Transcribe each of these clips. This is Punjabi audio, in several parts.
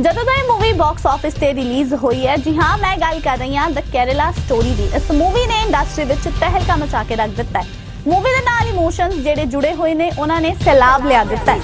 ਜਦੋਂ ਤੋਂ ਇਹ ਮੂਵੀ ਬਾਕਸ ਆਫਿਸ ਤੇ ਰਿਲੀਜ਼ ਹੋਈ ਹੈ ਜੀ ਹਾਂ ਮੈਂ ਗੱਲ ਕਰ ਰਹੀ ਹਾਂ ਦ ਕੇਰਲਾ ਸਟੋਰੀ ਦੀ। ਇਸ ਮੂਵੀ ਨੇ ਇੰਡਸਟਰੀ ਵਿੱਚ ਤਹਿਲਕਾ ਮਚਾ ਕੇ ਰੱਖ ਦਿੱਤਾ ਹੈ। ਮੂਵੀ ਦੇ ਨਾਲ ਇਮੋਸ਼ਨਸ ਜਿਹੜੇ ਜੁੜੇ ਹੋਏ ਨੇ ਉਹਨਾਂ ਨੇ ਸੈਲਾਬ ਲਿਆ ਦਿੱਤਾ ਹੈ।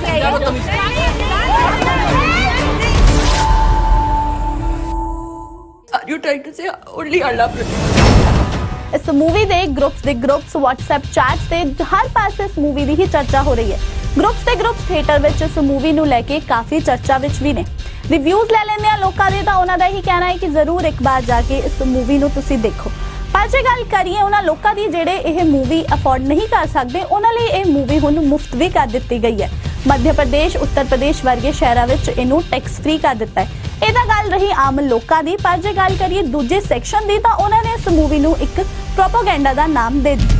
You trying to say only Allah protects? ਇਸ ਮੂਵੀ ਦੇ ਗਰੁੱਪਸ ਦੇ ਗਰੁੱਪਸ WhatsApp ਚੈਟਸ ਤੇ ਹਰ ਪਾਸੇ ਇਸ ਮੂਵੀ ਦੀ ਹੀ ਚਰਚਾ ਹੋ ਰਹੀ ਹੈ। ਗਰੁੱਪਸ ਦੇ ਗਰੁੱਪਸ ਥੀਏਟਰ ਵਿੱਚ ਇਸ ਮੂਵੀ ਨੂੰ ਲੈ ਕੇ ਕਾਫੀ ਚਰਚਾ ਵਿੱਚ ਵੀ ਨੇ। ਰਿਵਿਊਜ਼ ਲੈ ਲੈਂਦੇ ਆ ਲੋਕਾਂ ਦੇ ਤਾਂ ਉਹਨਾਂ ਦਾ ਹੀ ਕਹਿਣਾ ਹੈ ਕਿ ਜ਼ਰੂਰ ਇੱਕ ਵਾਰ ਜਾ ਕੇ ਇਸ ਮੂਵੀ ਨੂੰ ਤੁਸੀਂ ਦੇਖੋ। ਪਰ ਜੇ ਗੱਲ ਕਰੀਏ ਉਹਨਾਂ ਲੋਕਾਂ ਦੀ ਜਿਹੜੇ ਇਹ ਮੂਵੀ ਅਫੋਰਡ ਨਹੀਂ ਕਰ ਸਕਦੇ, ਉਹਨਾਂ ਲਈ ਇਹ ਮੂਵੀ ਹੁਣ ਮੁਫਤ ਵੀ ਕਰ ਦਿੱਤੀ ਗਈ ਹੈ। ਮੱਧ ਪ੍ਰਦੇਸ਼, ਉੱਤਰ ਪ੍ਰਦੇਸ਼ ਵਰਗੇ ਸ਼ਹਿਰਾਂ ਵਿੱਚ ਇਹਨੂੰ ਟੈਕਸ ਫ੍ਰੀ ਕਰ ਦਿੱਤਾ ਹੈ। ਇਹ ਤਾਂ ਗੱਲ ਰਹੀ ਆਮ ਲੋਕਾਂ ਦੀ, ਪਰ ਜੇ ਗੱਲ ਕਰੀਏ ਦੂਜੇ ਸੈਕਸ਼ਨ ਦੀ ਤਾਂ ਉਹਨਾਂ ਨੇ ਇਸ ਮੂਵੀ ਨੂੰ ਇੱਕ ਪ੍ਰੋਪਾਗੈਂਡਾ ਦਾ ਨਾਮ ਦੇ ਦਿੱਤਾ।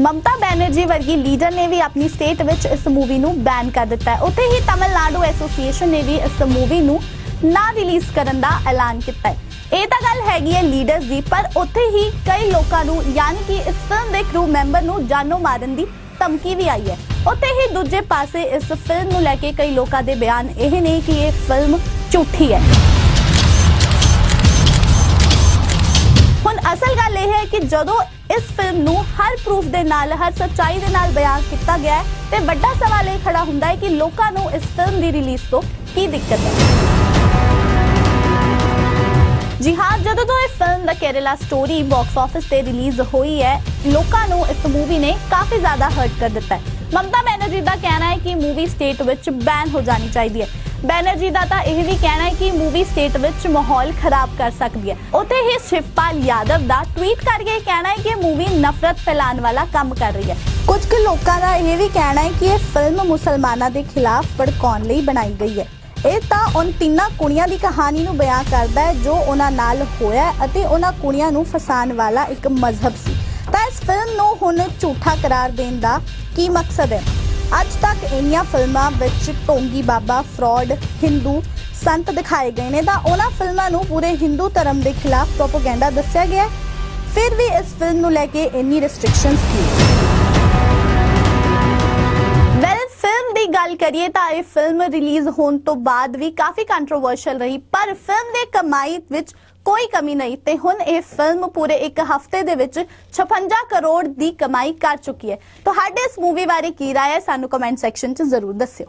ਮਮਤਾ ਬੈਨਰਜੀ ਵਰਗੀ ਲੀਡਰ ਨੇ ਵੀ ਆਪਣੀ ਸਟੇਟ ਵਿੱਚ ਇਸ ਮੂਵੀ ਨੂੰ ਬੈਨ ਕਰ ਦਿੱਤਾ ਹੈ। ਉੱਥੇ ਹੀ ਤਮਿਲਨਾਡੂ ਐਸੋਸੀਏਸ਼ਨ ਨੇ ਵੀ ਇਸ ਮੂਵੀ ਨੂੰ ਨਾ ਰਿਲੀਜ਼ ਕਰਨ ਦਾ ਐਲਾਨ ਕੀਤਾ ਹੈ। ਇਹ ਤਾਂ ਗੱਲ ਹੈਗੀ ਹੈ ਲੀਡਰਸ ਦੀ, ਪਰ ਉੱਥੇ ਹੀ ਕਈ ਲੋਕਾਂ ਨੂੰ, ਯਾਨੀ ਕਿ ਇਸ ਫਿਲਮ ਦੇ ਕਰੂ ਮੈਂਬਰ ਨੂੰ ਜਾਨੋਂ ਮਾਰਨ ਦੀ ਧਮਕੀ ਵੀ ਆਈ ਹੈ। ਉੱਥੇ ਹੀ ਦੂਜੇ ਪਾਸੇ ਇਸ ਫਿਲਮ ਨੂੰ ਲੈ ਕੇ ਕਈ ਲੋਕਾਂ ਦੇ ਬਿਆਨ ਇਹ ਨੇ ਕਿ ਇਹ ਫਿਲਮ ਝੂਠੀ ਹੈ। ਹੁਣ ਅਸਲ ਗੱਲ ਇਹ ਹੈ ਕਿ ਜਦੋਂ ਇਸ ਫਿਲਮ ਨੂੰ ਹਰ ਪ੍ਰੂਫ ਦੇ ਨਾਲ, ਹਰ ਸੱਚਾਈ ਦੇ ਨਾਲ ਬਿਆਨ ਕੀਤਾ ਗਿਆ ਹੈ ਤੇ ਵੱਡਾ ਸਵਾਲ ਇਹ ਖੜਾ ਹੁੰਦਾ ਹੈ ਕਿ ਲੋਕਾਂ ਨੂੰ ਇਸ ਫਿਲਮ ਦੀ ਰਿਲੀਜ਼ ਤੋਂ ਕੀ ਦਿੱਕਤ ਹੈ? ਜੀ ਹਾਂ, ਜਦੋਂ ਤੋਂ ਇਹ ਫਿਲਮ ਦਾ ਕੇਰਲਾ ਸਟੋਰੀ ਬਾਕਸ ਆਫਿਸ ਤੇ ਰਿਲੀਜ਼ ਹੋਈ ਹੈ, ਲੋਕਾਂ ਨੂੰ ਇਸ ਮੂਵੀ ਨੇ ਕਾਫੀ ਜ਼ਿਆਦਾ ਹਰਟ ਕਰ ਦਿੱਤਾ ਹੈ। ਮਮਤਾ ਬੈਨਰਜੀ ਦਾ ਕਹਿਣਾ ਹੈ ਕਿ ਮੂਵੀ ਸਟੇਟ ਵਿੱਚ ਬੈਨ ਹੋ ਜਾਣੀ ਚਾਹੀਦੀ ਹੈ। ਬੈਨਰਜੀ ਦਾ ਤਾਂ ਇਹ ਵੀ ਕਹਿਣਾ ਹੈ ਕਿ ਮੂਵੀ ਸਟੇਟ ਵਿੱਚ ਮਾਹੌਲ ਖਰਾਬ ਕਰ ਸਕਦੀ ਹੈ। ਉੱਥੇ ਹੀ ਸ਼ਿਵਪਾਲ ਯਾਦਵ ਦਾ ਟਵੀਟ ਕਰਕੇ ਕਹਿਣਾ ਹੈ ਕਿ ਮੂਵੀ ਨਫ਼ਰਤ ਫੈਲਾਉਣ ਵਾਲਾ ਕੰਮ ਕਰ ਰਹੀ ਹੈ। ਕੁਝ ਕੁ ਲੋਕਾਂ ਦਾ ਇਹ ਵੀ ਕਹਿਣਾ ਹੈ ਕਿ ਇਹ ਫਿਲਮ ਮੁਸਲਮਾਨਾਂ ਦੇ ਖਿਲਾਫ ਭੜਕਾਉਣ ਲਈ ਬਣਾਈ ਗਈ ਹੈ। ਇਹ ਤਾਂ ਉਨ ਤਿੰਨਾਂ ਕੁੜੀਆਂ ਦੀ ਕਹਾਣੀ ਨੂੰ ਬਿਆਨ ਕਰਦਾ ਹੈ, ਜੋ ਉਹਨਾਂ ਨਾਲ ਹੋਇਆ ਅਤੇ ਉਹਨਾਂ ਕੁੜੀਆਂ ਨੂੰ ਫਸਾਉਣ ਵਾਲਾ ਇੱਕ ਮਜ਼ਹਬ ਸੀ। ਤਾਂ ਇਸ ਫਿਲਮ ਨੂੰ ਹੁਣ ਝੂਠਾ ਕਰਾਰ ਦੇਣ ਦਾ ਕੀ ਮਕਸਦ ਹੈ? ਅੱਜ ਤੱਕ ਇੰਨੀਆਂ ਫਿਲਮਾਂ ਵਿੱਚ ਢੋਂਗੀ ਬਾਬਾ ਫਰਾਡ, ਹਿੰਦੂ ਸੰਤ ਦਿਖਾਏ ਗਏ ਨੇ ਤਾਂ ਉਹਨਾਂ ਫਿਲਮਾਂ ਨੂੰ ਪੂਰੇ ਹਿੰਦੂ ਧਰਮ ਦੇ ਖਿਲਾਫ ਪ੍ਰੋਪਾਗੈਂਡਾ ਦੱਸਿਆ ਗਿਆ ਫਿਰ ਵੀ ਇਸ ਫਿਲਮ ਨੂੰ ਲੈ ਕੇ ਇੰਨੀ ਰੈਸਟ੍ਰਿਕਸ਼ਨਸ ਕੀ ਗੱਲ ਕਰੀਏ ਤਾਂ ਇਹ ਫਿਲਮ ਰਿਲੀਜ਼ ਹੋਣ ਤੋਂ ਬਾਅਦ ਵੀ ਕਾਫੀ ਕੰਟਰੋਵਰਸ਼ੀਅਲ ਰਹੀ, ਪਰ ਫਿਲਮ ਦੇ ਕਮਾਈ ਵਿੱਚ ਕੋਈ ਕਮੀ ਨਹੀਂ ਤੇ ਹੁਣ ਇਹ ਫਿਲਮ ਪੂਰੇ ਇੱਕ ਹਫ਼ਤੇ ਦੇ ਵਿੱਚ 56 ਕਰੋੜ ਦੀ ਕਮਾਈ ਕਰ ਚੁੱਕੀ ਹੈ। ਤੁਹਾਡੇ ਇਸ ਮੂਵੀ ਬਾਰੇ ਕੀ ਰਾਏ ਹੈ ਸਾਨੂੰ ਕਮੈਂਟ ਸੈਕਸ਼ਨ 'ਚ ਜ਼ਰੂਰ ਦੱਸਿਓ।